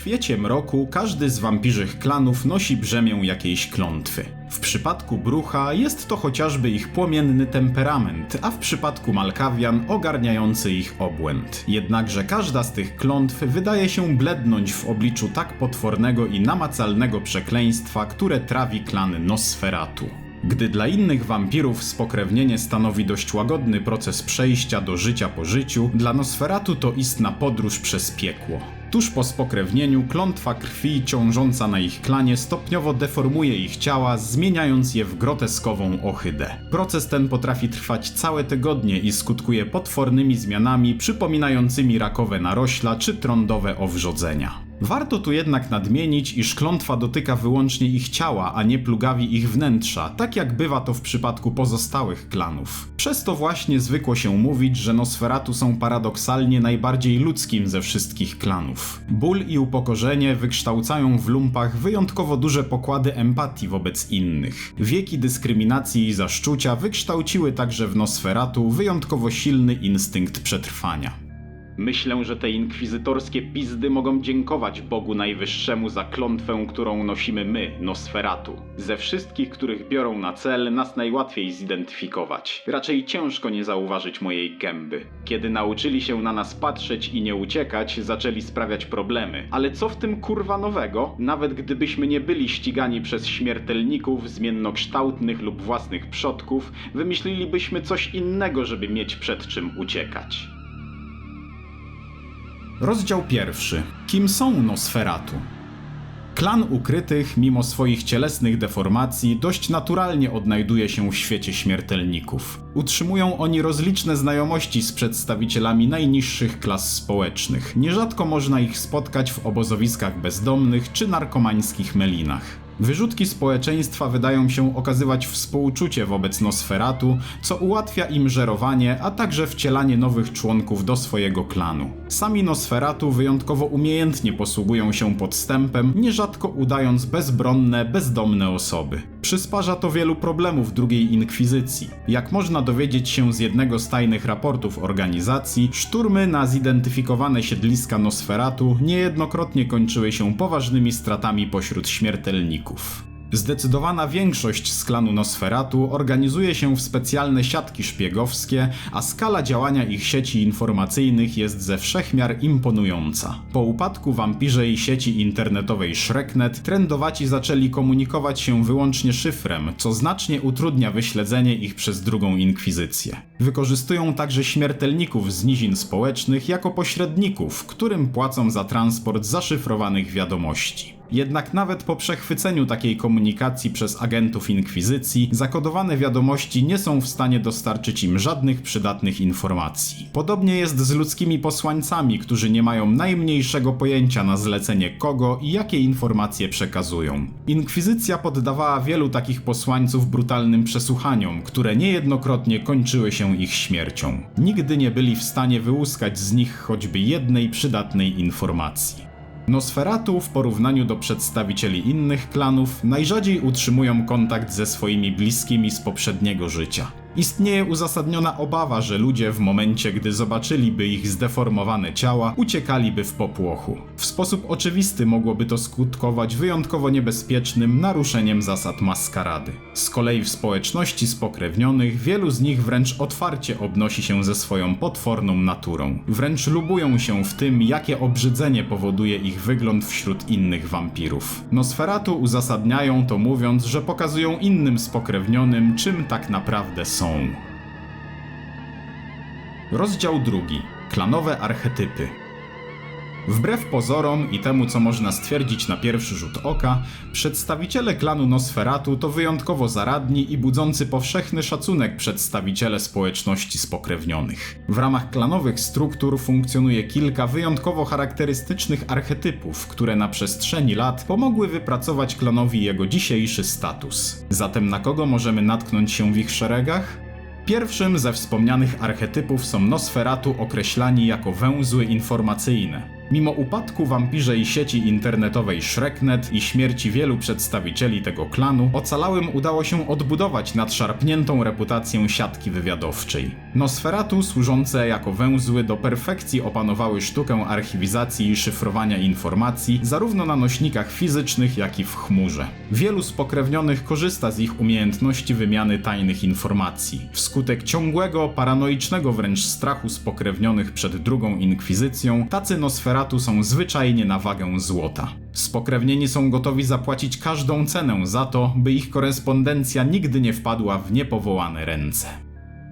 świecie mroku każdy z wampirzych klanów nosi brzemię jakiejś klątwy. W przypadku Brucha jest to chociażby ich płomienny temperament, a w przypadku Malkawian ogarniający ich obłęd. Jednakże każda z tych klątw wydaje się blednąć w obliczu tak potwornego i namacalnego przekleństwa, które trawi klan Nosferatu. Gdy dla innych wampirów spokrewnienie stanowi dość łagodny proces przejścia do życia po życiu, dla Nosferatu to istna podróż przez piekło. Tuż po spokrewnieniu klątwa krwi ciążąca na ich klanie stopniowo deformuje ich ciała, zmieniając je w groteskową ohydę. Proces ten potrafi trwać całe tygodnie i skutkuje potwornymi zmianami przypominającymi rakowe narośla czy trądowe owrzodzenia. Warto tu jednak nadmienić, iż klątwa dotyka wyłącznie ich ciała, a nie plugawi ich wnętrza, tak jak bywa to w przypadku pozostałych klanów. Przez to właśnie zwykło się mówić, że Nosferatu są paradoksalnie najbardziej ludzkim ze wszystkich klanów. Ból i upokorzenie wykształcają w lumpach wyjątkowo duże pokłady empatii wobec innych. Wieki dyskryminacji i zaszczucia wykształciły także w Nosferatu wyjątkowo silny instynkt przetrwania. Myślę, że te inkwizytorskie pizdy mogą dziękować Bogu Najwyższemu za klątwę, którą nosimy my, Nosferatu. Ze wszystkich, których biorą na cel, nas najłatwiej zidentyfikować. Raczej ciężko nie zauważyć mojej gęby. Kiedy nauczyli się na nas patrzeć i nie uciekać, zaczęli sprawiać problemy. Ale co w tym kurwa nowego? Nawet gdybyśmy nie byli ścigani przez śmiertelników, zmiennokształtnych lub własnych przodków, wymyślilibyśmy coś innego, żeby mieć przed czym uciekać. Rozdział pierwszy. Kim są Nosferatu? Klan ukrytych, mimo swoich cielesnych deformacji, dość naturalnie odnajduje się w świecie śmiertelników. Utrzymują oni rozliczne znajomości z przedstawicielami najniższych klas społecznych. Nierzadko można ich spotkać w obozowiskach bezdomnych czy narkomańskich melinach. Wyrzutki społeczeństwa wydają się okazywać współczucie wobec Nosferatu, co ułatwia im żerowanie, a także wcielanie nowych członków do swojego klanu. Sami Nosferatu wyjątkowo umiejętnie posługują się podstępem, nierzadko udając bezbronne, bezdomne osoby. Przysparza to wielu problemów drugiej inkwizycji. Jak można dowiedzieć się z jednego z tajnych raportów organizacji, szturmy na zidentyfikowane siedliska Nosferatu niejednokrotnie kończyły się poważnymi stratami pośród śmiertelników. Zdecydowana większość z klanu Nosferatu organizuje się w specjalne siatki szpiegowskie, a skala działania ich sieci informacyjnych jest ze wszechmiar imponująca. Po upadku wampirzej sieci internetowej Shreknet, trendowaci zaczęli komunikować się wyłącznie szyfrem, co znacznie utrudnia wyśledzenie ich przez drugą inkwizycję. Wykorzystują także śmiertelników z nizin społecznych jako pośredników, którym płacą za transport zaszyfrowanych wiadomości. Jednak nawet po przechwyceniu takiej komunikacji przez agentów inkwizycji, zakodowane wiadomości nie są w stanie dostarczyć im żadnych przydatnych informacji. Podobnie jest z ludzkimi posłańcami, którzy nie mają najmniejszego pojęcia na zlecenie kogo i jakie informacje przekazują. Inkwizycja poddawała wielu takich posłańców brutalnym przesłuchaniom, które niejednokrotnie kończyły się ich śmiercią. Nigdy nie byli w stanie wyłuskać z nich choćby jednej przydatnej informacji. Nosferatu w porównaniu do przedstawicieli innych klanów najrzadziej utrzymują kontakt ze swoimi bliskimi z poprzedniego życia. Istnieje uzasadniona obawa, że ludzie w momencie, gdy zobaczyliby ich zdeformowane ciała, uciekaliby w popłochu. W sposób oczywisty mogłoby to skutkować wyjątkowo niebezpiecznym naruszeniem zasad maskarady. Z kolei w społeczności spokrewnionych wielu z nich wręcz otwarcie obnosi się ze swoją potworną naturą. Wręcz lubują się w tym, jakie obrzydzenie powoduje ich wygląd wśród innych wampirów. Nosferatu uzasadniają to mówiąc, że pokazują innym spokrewnionym, czym tak naprawdę są są. Rozdział drugi. Klanowe archetypy. Wbrew pozorom i temu, co można stwierdzić na pierwszy rzut oka, przedstawiciele klanu Nosferatu to wyjątkowo zaradni i budzący powszechny szacunek przedstawiciele społeczności spokrewnionych. W ramach klanowych struktur funkcjonuje kilka wyjątkowo charakterystycznych archetypów, które na przestrzeni lat pomogły wypracować klanowi jego dzisiejszy status. Zatem na kogo możemy natknąć się w ich szeregach? Pierwszym ze wspomnianych archetypów są Nosferatu określani jako węzły informacyjne. Mimo upadku wampirzej sieci internetowej Shreknet i śmierci wielu przedstawicieli tego klanu, ocalałym udało się odbudować nadszarpniętą reputację siatki wywiadowczej. Nosferatu służące jako węzły do perfekcji opanowały sztukę archiwizacji i szyfrowania informacji zarówno na nośnikach fizycznych, jak i w chmurze. Wielu spokrewnionych korzysta z ich umiejętności wymiany tajnych informacji. Wskutek ciągłego, paranoicznego wręcz strachu spokrewnionych przed drugą inkwizycją, tacy Nosferatu są zwyczajnie na wagę złota. Spokrewnieni są gotowi zapłacić każdą cenę za to, by ich korespondencja nigdy nie wpadła w niepowołane ręce.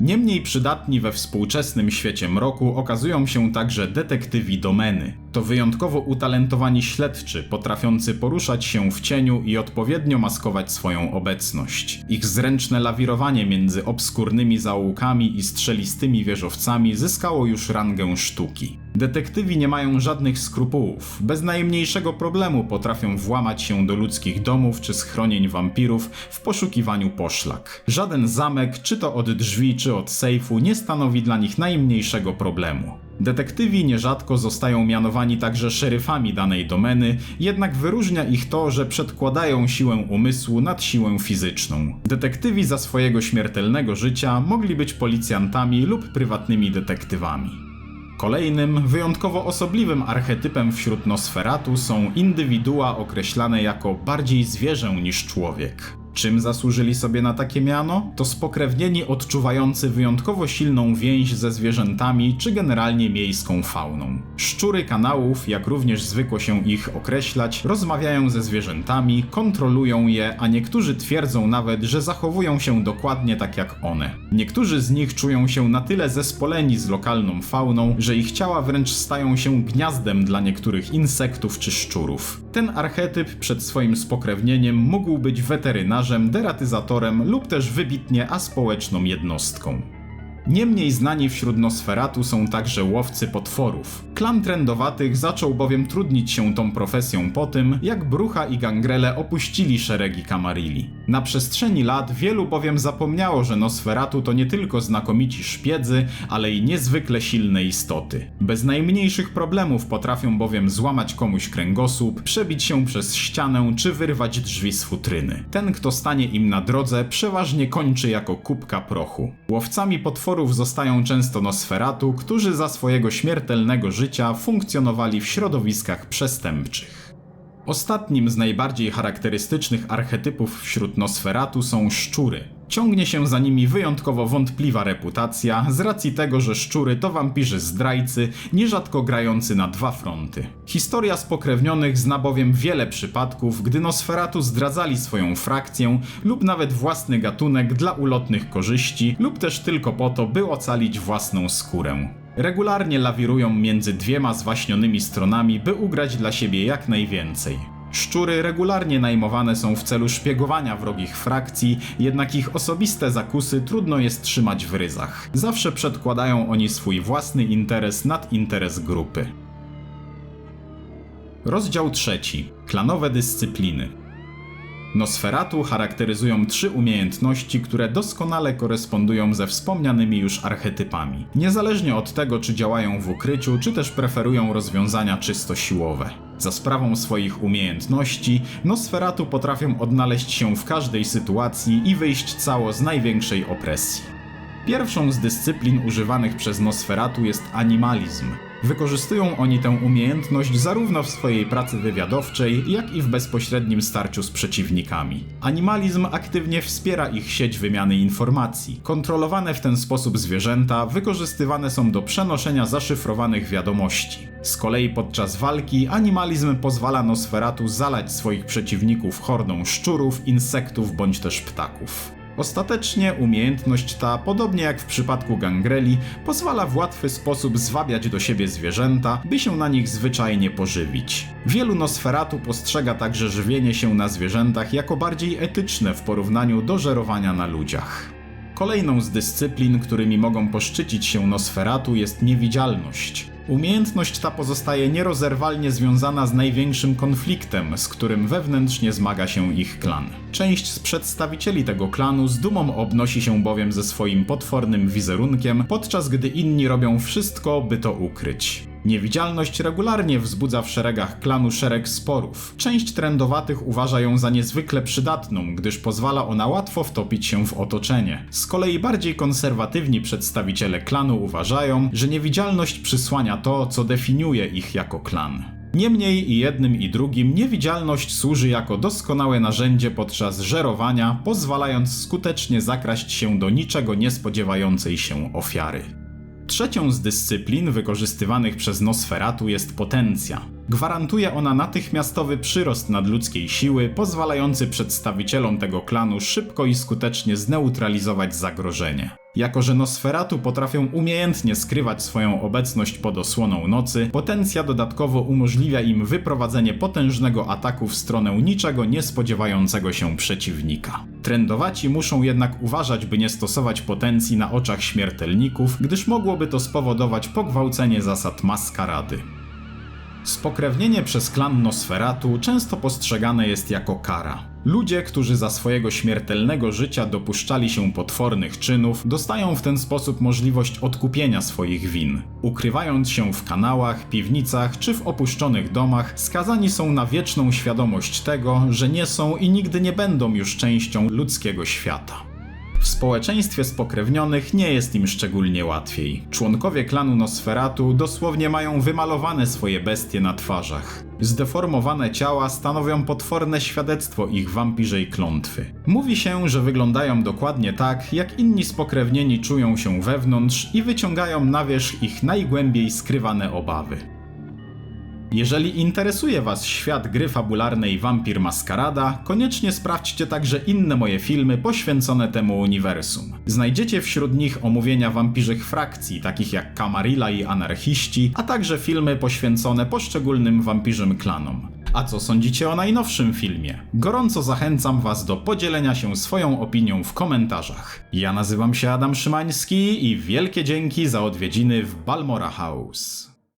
Niemniej przydatni we współczesnym świecie mroku okazują się także detektywi domeny. To wyjątkowo utalentowani śledczy, potrafiący poruszać się w cieniu i odpowiednio maskować swoją obecność. Ich zręczne lawirowanie między obskurnymi zaułkami i strzelistymi wieżowcami zyskało już rangę sztuki. Detektywi nie mają żadnych skrupułów. Bez najmniejszego problemu potrafią włamać się do ludzkich domów czy schronień wampirów w poszukiwaniu poszlak. Żaden zamek, czy to od drzwi, czy od sejfu, nie stanowi dla nich najmniejszego problemu. Detektywi nierzadko zostają mianowani także szeryfami danej domeny, jednak wyróżnia ich to, że przedkładają siłę umysłu nad siłę fizyczną. Detektywi za swojego śmiertelnego życia mogli być policjantami lub prywatnymi detektywami. Kolejnym, wyjątkowo osobliwym archetypem wśród Nosferatu są indywidua określane jako bardziej zwierzę niż człowiek. Czym zasłużyli sobie na takie miano? To spokrewnieni odczuwający wyjątkowo silną więź ze zwierzętami czy generalnie miejską fauną. Szczury kanałów, jak również zwykło się ich określać, rozmawiają ze zwierzętami, kontrolują je, a niektórzy twierdzą nawet, że zachowują się dokładnie tak jak one. Niektórzy z nich czują się na tyle zespoleni z lokalną fauną, że ich ciała wręcz stają się gniazdem dla niektórych insektów czy szczurów. Ten archetyp przed swoim spokrewnieniem mógł być weterynarzem, deratyzatorem lub też wybitnie aspołeczną jednostką. Niemniej znani wśród Nosferatu są także łowcy potworów. Klan trendowatych zaczął bowiem trudnić się tą profesją po tym, jak Brucha i Gangrele opuścili szeregi Kamarilli. Na przestrzeni lat wielu bowiem zapomniało, że Nosferatu to nie tylko znakomici szpiedzy, ale i niezwykle silne istoty. Bez najmniejszych problemów potrafią bowiem złamać komuś kręgosłup, przebić się przez ścianę czy wyrwać drzwi z futryny. Ten, kto stanie im na drodze, przeważnie kończy jako kubka prochu. Łowcami potworów zostają często Nosferatu, którzy za swojego śmiertelnego życia funkcjonowali w środowiskach przestępczych. Ostatnim z najbardziej charakterystycznych archetypów wśród Nosferatu są szczury. Ciągnie się za nimi wyjątkowo wątpliwa reputacja z racji tego, że szczury to wampirzy zdrajcy, nierzadko grający na dwa fronty. Historia spokrewnionych zna bowiem wiele przypadków, gdy Nosferatu zdradzali swoją frakcję lub nawet własny gatunek dla ulotnych korzyści lub też tylko po to, by ocalić własną skórę. Regularnie lawirują między dwiema zwaśnionymi stronami, by ugrać dla siebie jak najwięcej. Szczury regularnie najmowane są w celu szpiegowania wrogich frakcji, jednak ich osobiste zakusy trudno jest trzymać w ryzach. Zawsze przedkładają oni swój własny interes nad interes grupy. Rozdział trzeci. Klanowe dyscypliny. Nosferatu charakteryzują trzy umiejętności, które doskonale korespondują ze wspomnianymi już archetypami. Niezależnie od tego, czy działają w ukryciu, czy też preferują rozwiązania czysto siłowe. Za sprawą swoich umiejętności, Nosferatu potrafią odnaleźć się w każdej sytuacji i wyjść cało z największej opresji. Pierwszą z dyscyplin używanych przez Nosferatu jest animalizm. Wykorzystują oni tę umiejętność zarówno w swojej pracy wywiadowczej, jak i w bezpośrednim starciu z przeciwnikami. Animalizm aktywnie wspiera ich sieć wymiany informacji. Kontrolowane w ten sposób zwierzęta wykorzystywane są do przenoszenia zaszyfrowanych wiadomości. Z kolei podczas walki animalizm pozwala Nosferatu zalać swoich przeciwników hordą szczurów, insektów bądź też ptaków. Ostatecznie umiejętność ta, podobnie jak w przypadku gangreli, pozwala w łatwy sposób zwabiać do siebie zwierzęta, by się na nich zwyczajnie pożywić. Wielu Nosferatu postrzega także żywienie się na zwierzętach jako bardziej etyczne w porównaniu do żerowania na ludziach. Kolejną z dyscyplin, którymi mogą poszczycić się Nosferatu jest niewidzialność. Umiejętność ta pozostaje nierozerwalnie związana z największym konfliktem, z którym wewnętrznie zmaga się ich klan. Część z przedstawicieli tego klanu z dumą obnosi się bowiem ze swoim potwornym wizerunkiem, podczas gdy inni robią wszystko, by to ukryć. Niewidzialność regularnie wzbudza w szeregach klanu szereg sporów. Część trendowatych uważa ją za niezwykle przydatną, gdyż pozwala ona łatwo wtopić się w otoczenie. Z kolei bardziej konserwatywni przedstawiciele klanu uważają, że niewidzialność przysłania to, co definiuje ich jako klan. Niemniej i jednym i drugim niewidzialność służy jako doskonałe narzędzie podczas żerowania, pozwalając skutecznie zakraść się do niczego niespodziewającej się ofiary. Trzecią z dyscyplin wykorzystywanych przez Nosferatu jest potencja. Gwarantuje ona natychmiastowy przyrost nadludzkiej siły, pozwalający przedstawicielom tego klanu szybko i skutecznie zneutralizować zagrożenie. Jako, że Nosferatu potrafią umiejętnie skrywać swoją obecność pod osłoną nocy, potencja dodatkowo umożliwia im wyprowadzenie potężnego ataku w stronę niczego niespodziewającego się przeciwnika. Trendowaci muszą jednak uważać, by nie stosować potencji na oczach śmiertelników, gdyż mogłoby to spowodować pogwałcenie zasad maskarady. Spokrewnienie przez klan Nosferatu często postrzegane jest jako kara. Ludzie, którzy za swojego śmiertelnego życia dopuszczali się potwornych czynów, dostają w ten sposób możliwość odkupienia swoich win. Ukrywając się w kanałach, piwnicach czy w opuszczonych domach, skazani są na wieczną świadomość tego, że nie są i nigdy nie będą już częścią ludzkiego świata. W społeczeństwie spokrewnionych nie jest im szczególnie łatwiej. Członkowie klanu Nosferatu dosłownie mają wymalowane swoje bestie na twarzach. Zdeformowane ciała stanowią potworne świadectwo ich wampirzej klątwy. Mówi się, że wyglądają dokładnie tak, jak inni spokrewnieni czują się wewnątrz i wyciągają na wierzch ich najgłębiej skrywane obawy. Jeżeli interesuje Was świat gry fabularnej Vampir Maskarada, koniecznie sprawdźcie także inne moje filmy poświęcone temu uniwersum. Znajdziecie wśród nich omówienia wampirzych frakcji, takich jak Camarilla i Anarchiści, a także filmy poświęcone poszczególnym wampirzym klanom. A co sądzicie o najnowszym filmie? Gorąco zachęcam Was do podzielenia się swoją opinią w komentarzach. Ja nazywam się Adam Szymański i wielkie dzięki za odwiedziny w Balmora House.